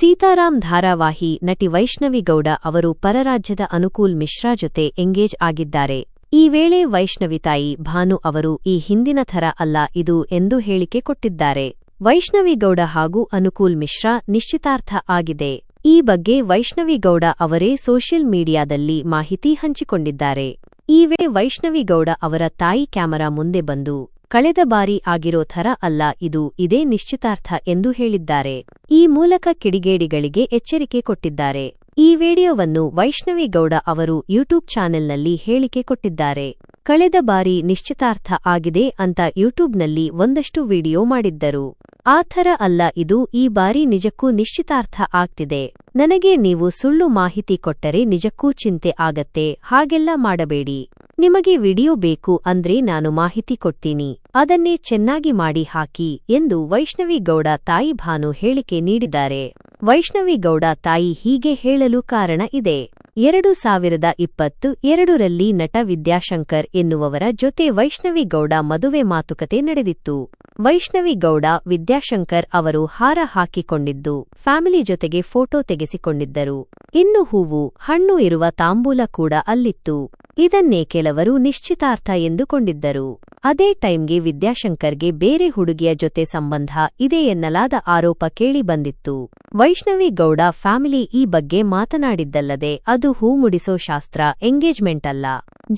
ಸೀತಾರಾಮ್ ಧಾರಾವಾಹಿ ನಟಿ ವೈಷ್ಣವಿಗೌಡ ಅವರು ಪರರಾಜ್ಯದ ಅನುಕೂಲ್ ಮಿಶ್ರಾ ಜೊತೆ ಎಂಗೇಜ್ ಆಗಿದ್ದಾರೆ. ಈ ವೇಳೆ ವೈಷ್ಣವಿ ತಾಯಿ ಭಾನು ಅವರು ಈ ಹಿಂದಿನ ಥರ ಅಲ್ಲ ಇದು ಎಂದು ಹೇಳಿಕೆ ಕೊಟ್ಟಿದ್ದಾರೆ. ವೈಷ್ಣವಿಗೌಡ ಹಾಗೂ ಅನುಕೂಲ್ ಮಿಶ್ರಾ ನಿಶ್ಚಿತಾರ್ಥ ಆಗಿದೆ. ಈ ಬಗ್ಗೆ ವೈಷ್ಣವಿಗೌಡ ಅವರೇ ಸೋಷಿಯಲ್ ಮೀಡಿಯಾದಲ್ಲಿ ಮಾಹಿತಿ ಹಂಚಿಕೊಂಡಿದ್ದಾರೆ. ಈ ವೇಳೆ ವೈಷ್ಣವಿಗೌಡ ಅವರ ತಾಯಿ ಕ್ಯಾಮರಾ ಮುಂದೆ ಬಂದು ಕಳೆದ ಬಾರಿ ಆಗಿರೋ ಥರ ಅಲ್ಲ, ಇದು ಇದೇ ನಿಶ್ಚಿತಾರ್ಥ ಎಂದು ಹೇಳಿದ್ದಾರೆ. ಈ ಮೂಲಕ ಕಿಡಿಗೇಡಿಗಳಿಗೆ ಎಚ್ಚರಿಕೆ ಕೊಟ್ಟಿದ್ದಾರೆ. ಈ ವಿಡಿಯೋವನ್ನು ವೈಷ್ಣವಿಗೌಡ ಅವರು ಯೂಟ್ಯೂಬ್ ಚಾನೆಲ್ನಲ್ಲಿ ಹೇಳಿಕೆ ಕೊಟ್ಟಿದ್ದಾರೆ. ಕಳೆದ ಬಾರಿ ನಿಶ್ಚಿತಾರ್ಥ ಆಗಿದೆ ಅಂತ ಯೂಟ್ಯೂಬ್ನಲ್ಲಿ ಒಂದಷ್ಟು ವಿಡಿಯೋ ಮಾಡಿದ್ದರು. ಆ ಥರ ಅಲ್ಲ, ಇದು ಈ ಬಾರಿ ನಿಜಕ್ಕೂ ನಿಶ್ಚಿತಾರ್ಥ ಆಗ್ತಿದೆ. ನನಗೆ ನೀವು ಸುಳ್ಳು ಮಾಹಿತಿ ಕೊಟ್ಟರೆ ನಿಜಕ್ಕೂ ಚಿಂತೆ ಆಗತ್ತೆ, ಹಾಗೆಲ್ಲ ಮಾಡಬೇಡಿ. ನಿಮಗೆ ವಿಡಿಯೋ ಬೇಕು ಅಂದ್ರೆ ನಾನು ಮಾಹಿತಿ ಕೊಡ್ತೀನಿ. ಅದನ್ನೇ ಚೆನ್ನಾಗಿ ಮಾಡಿ ಹಾಕಿ ಎಂದು ವೈಷ್ಣವಿ ಗೌಡ ತಾಯಿ ಭಾನು ಹೇಳಿಕೆ ನೀಡಿದ್ದಾರೆ. ವೈಷ್ಣವಿ ಗೌಡ ತಾಯಿ ಹೀಗೆ ಹೇಳಲು ಕಾರಣ ಇದೆ. ಎರಡು ಸಾವಿರದ ಇಪ್ಪತ್ತು ಎರಡರಲ್ಲಿ ನಟ ವಿದ್ಯಾಶಂಕರ್ ಎನ್ನುವವರ ಜೊತೆ ವೈಷ್ಣವಿಗೌಡ ಮದುವೆ ಮಾತುಕತೆ ನಡೆದಿತ್ತು. ವೈಷ್ಣವಿಗೌಡ ವಿದ್ಯಾಶಂಕರ್ ಅವರು ಹಾರ ಹಾಕಿಕೊಂಡಿದ್ದು, ಫ್ಯಾಮಿಲಿ ಜೊತೆಗೆ ಫೋಟೋ ತೆಗೆಸಿಕೊಂಡಿದ್ದರು. ಇನ್ನು ಹೂವು, ಹಣ್ಣು ಇರುವ ತಾಂಬೂಲ ಕೂಡ ಅಲ್ಲಿತ್ತು. ಇದನ್ನೇ ಕೆಲವರು ನಿಶ್ಚಿತಾರ್ಥ ಎಂದುಕೊಂಡಿದ್ದರು. ಅದೇ ಟೈಮ್ಗೆ ವಿದ್ಯಾಶಂಕರ್ಗೆ ಬೇರೆ ಹುಡುಗಿಯ ಜೊತೆ ಸಂಬಂಧ ಇದೆ ಎನ್ನಲಾದ ಆರೋಪ ಕೇಳಿ ಬಂದಿತ್ತು. ವೈಷ್ಣವಿ ಗೌಡ ಫ್ಯಾಮಿಲಿ ಈ ಬಗ್ಗೆ ಮಾತನಾಡಿದ್ದಲ್ಲದೆ ಅದು ಹೂ ಮುಡಿಸೋ ಶಾಸ್ತ್ರ, ಎಂಗೇಜ್ಮೆಂಟ್ ಅಲ್ಲ.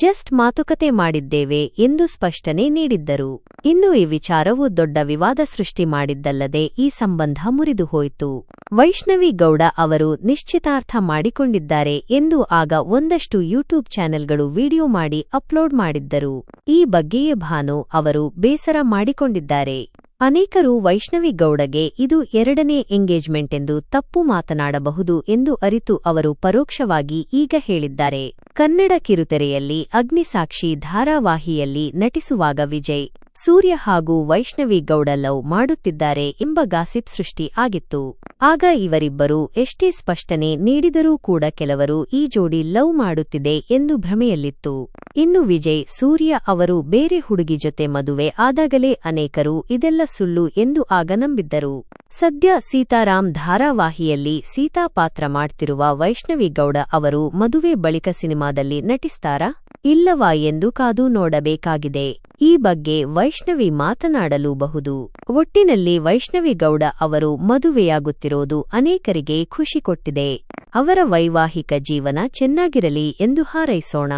ಜಸ್ಟ್ ಮಾತುಕತೆ ಮಾಡಿದ್ದೇವೆ ಎಂದು ಸ್ಪಷ್ಟನೆ ನೀಡಿದ್ದರು. ಇನ್ನು ಈ ವಿಚಾರವು ದೊಡ್ಡ ವಿವಾದ ಸೃಷ್ಟಿ ಮಾಡಿದ್ದಲ್ಲದೆ ಈ ಸಂಬಂಧ ಮುರಿದು ಹೋಯಿತು. ವೈಷ್ಣವಿ ಗೌಡ ಅವರು ನಿಶ್ಚಿತಾರ್ಥ ಮಾಡಿಕೊಂಡಿದ್ದಾರೆ ಎಂದು ಆಗ ಒಂದಷ್ಟು ಯೂಟ್ಯೂಬ್ ಚಾನೆಲ್ಗಳು ವಿಡಿಯೋ ಮಾಡಿ ಅಪ್ಲೋಡ್ ಮಾಡಿದ್ದರು. ಈ ಬಗ್ಗೆಯೇ ಭಾನು ಅವರು ಬೇಸರ ಮಾಡಿಕೊಂಡಿದ್ದಾರೆ. ಅನೇಕರು ವೈಷ್ಣವಿ ಗೌಡಗೆ ಇದು ಎರಡನೇ ಎಂಗೇಜ್ಮೆಂಟ್ ಎಂದು ತಪ್ಪು ಮಾತನಾಡಬಹುದು ಎಂದು ಅರಿತು ಅವರು ಪರೋಕ್ಷವಾಗಿ ಈಗ ಹೇಳಿದ್ದಾರೆ. ಕನ್ನಡ ಕಿರುತೆರೆಯಲ್ಲಿ ಅಗ್ನಿಸಾಕ್ಷಿ ಧಾರಾವಾಹಿಯಲ್ಲಿ ನಟಿಸುವಾಗ ವಿಜಯ್ ಸೂರ್ಯ ಹಾಗೂ ವೈಷ್ಣವಿ ಗೌಡ ಲವ್ ಮಾಡುತ್ತಿದ್ದಾರೆ ಎಂಬ ಗಾಸಿಪ್ ಸೃಷ್ಟಿ ಆಗಿತ್ತು. ಆಗ ಇವರಿಬ್ಬರು ಎಷ್ಟೇ ಸ್ಪಷ್ಟನೆ ನೀಡಿದರೂ ಕೂಡ ಕೆಲವರು ಈ ಜೋಡಿ ಲವ್ ಮಾಡುತ್ತಿದೆ ಎಂದು ಭ್ರಮೆಯಲ್ಲಿತ್ತು. ಇನ್ನು ವಿಜಯ್, ಸೂರ್ಯ ಅವರು ಬೇರೆ ಹುಡುಗಿ ಜೊತೆ ಮದುವೆ ಆದಾಗಲೇ ಅನೇಕರು ಇದೆಲ್ಲ ಸುಳ್ಳು ಎಂದು ಆಗ ನಂಬಿದ್ದರು. ಸದ್ಯ ಸೀತಾರಾಮ್ ಧಾರಾವಾಹಿಯಲ್ಲಿ ಸೀತಾ ಪಾತ್ರ ಮಾಡ್ತಿರುವ ವೈಷ್ಣವಿ ಗೌಡ ಅವರು ಮದುವೆ ಬಳಿಕ ಸಿನಿಮಾದಲ್ಲಿ ನಟಿಸ್ತಾರಾ? ಇಲ್ಲವಾ ಎಂದು ಕಾದು ನೋಡಬೇಕಾಗಿದೆ. ಈ ಬಗ್ಗೆ ವೈಷ್ಣವಿ ಮಾತನಾಡಲೂಬಹುದು. ಒಟ್ಟಿನಲ್ಲಿ ವೈಷ್ಣವಿಗೌಡ ಅವರು ಮದುವೆಯಾಗುತ್ತಿರೋದು ಅನೇಕರಿಗೆ ಖುಷಿ ಕೊಟ್ಟಿದೆ. ಅವರ ವೈವಾಹಿಕ ಜೀವನ ಚೆನ್ನಾಗಿರಲಿ ಎಂದು ಹಾರೈಸೋಣ.